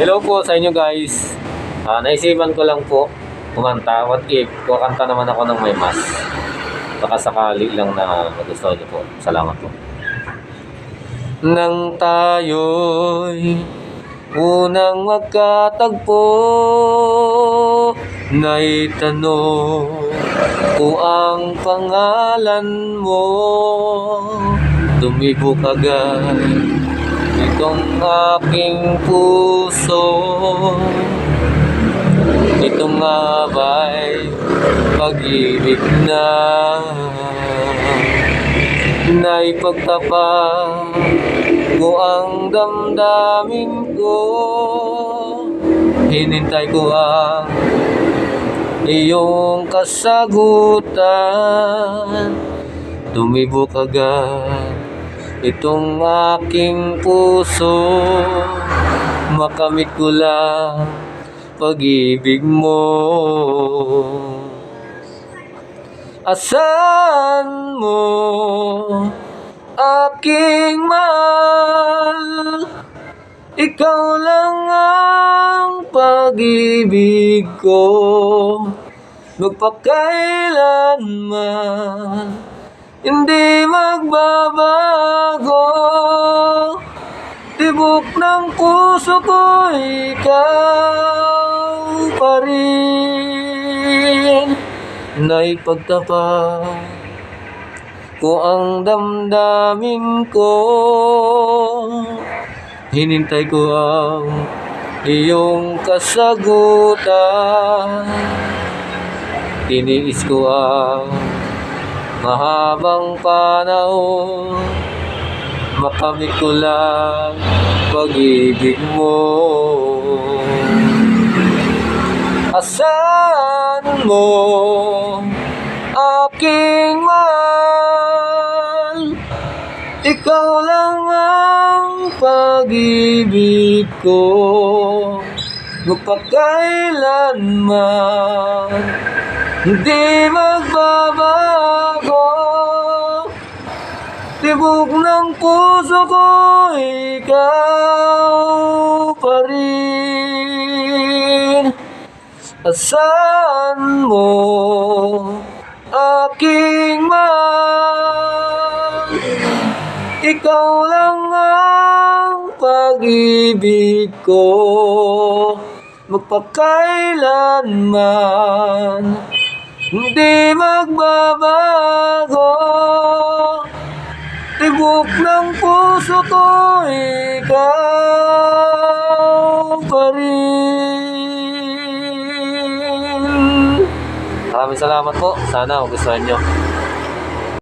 Hello po sa inyo guys. Ah, naisipan ko lang po kumanta. What if, kukanta naman ako ng may mas. Baka sakali lang na magustuhan niyo po. Salamat po. Nang tayo'y unang magkatagpo Naitanong ko ang pangalan mo Tumibok agad itong aking puso Ito nga ba'y pag-ibig na Naipagtapat ko ang damdamin ko. Hinintay ko ang iyong kasagutan. Tumibok agad itong aking puso Makamit ko lang pag-ibig mo. Asan mo aking mahal? Ikaw lang ang pag-ibig ko. Magpakailanman Hindi magbabago. Tibok ng puso ko Ikaw pa rin. Naipagtapat ko ang damdamin ko. Hinintay ko ang iyong kasagutan. Tiniis ko ang mahabang panahon Makamit ko lang pag-ibig mo. Asan mo aking mahal. Ikaw lang ang pag-ibig ko. Magpakailanman Hindi magbabago Tibok ng puso ko Ikaw pa rin. Asan mo aking mahal? Ikaw lang ang pag-ibig ko. Magpakailanman Hindi magbabago Tibok ng puso ko Ikaw pa rin Maraming salamat po. Sana magustuhan nyo.